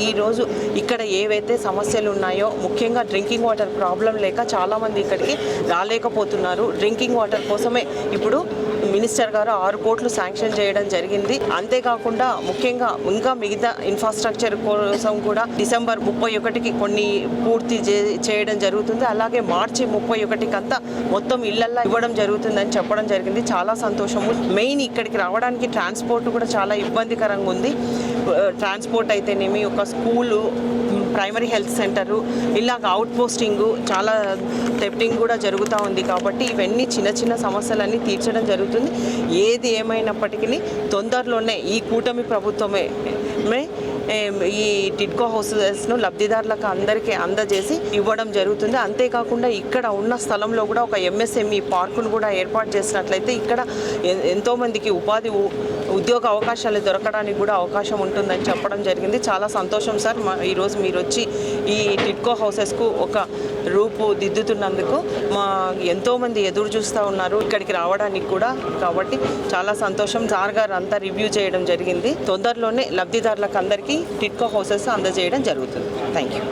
ఈరోజు ఇక్కడ ఏవైతే సమస్యలు ఉన్నాయో ముఖ్యంగా డ్రింకింగ్ వాటర్ ప్రాబ్లం లేక చాలామంది ఇక్కడికి రాలేకపోతున్నారు. డ్రింకింగ్ వాటర్ కోసమే ఇప్పుడు మినిస్టర్ గారు ఆరు కోట్లు శాంక్షన్ చేయడం జరిగింది. అంతేకాకుండా ముఖ్యంగా ఇంకా మిగతా ఇన్ఫ్రాస్ట్రక్చర్ కోసం కూడా డిసెంబర్ ముప్పై ఒకటికి కొన్ని పూర్తి చే- చేయడం జరుగుతుంది. అలాగే మార్చి ముప్పై ఒకటికి అంతా మొత్తం ఇళ్ళల్లో ఇవ్వడం జరుగుతుందని చెప్పడం జరిగింది. చాలా సంతోషము. మెయిన్ ఇక్కడికి రావడానికి ట్రాన్స్పోర్ట్ కూడా చాలా ఇబ్బందికరంగా ఉంది. ట్రాన్స్పోర్ట్ అయితేనేమి ఒక స్కూలు ప్రైమరీ హెల్త్ సెంటరు ఇలాగ అవుట్ పోస్టింగ్ చాలా టెప్టింగ్ కూడా జరుగుతూ ఉంది కాబట్టి ఇవన్నీ చిన్న చిన్న సమస్యలన్నీ తీర్చడం జరుగుతుంది. ఏది ఏమైనప్పటికీ తొందరలోనే ఈ కూటమి ప్రభుత్వమే మే ఈ టిడ్కో హౌసెస్ను లబ్ధిదారులకు అందరికీ అందజేసి ఇవ్వడం జరుగుతుంది. అంతేకాకుండా ఇక్కడ ఉన్న స్థలంలో కూడా ఒక ఎంఎస్ఎంఈ పార్కును కూడా ఏర్పాటు చేసినట్లయితే ఇక్కడ ఎంతోమందికి ఉపాధి ఉ- ఉద్యోగ అవకాశాలు దొరకడానికి కూడా అవకాశం ఉంటుందని చెప్పడం జరిగింది. చాలా సంతోషం సార్. మా ఈరోజు మీరు వచ్చి ఈ టిడ్కో హౌసెస్కు ఒక రూపు దిద్దుతున్నందుకు మా ఎంతోమంది ఎదురు చూస్తూ ఉన్నారు. ఇక్కడికి రావడానికి కూడా కాబట్టి చాలా సంతోషం. సార్ గారు అంతా రివ్యూ చేయడం జరిగింది. తొందరలోనే లబ్ధిదారులకు అందరికీ టిట్కో హౌసెస్ అందజేయడం జరుగుతుంది. Thank you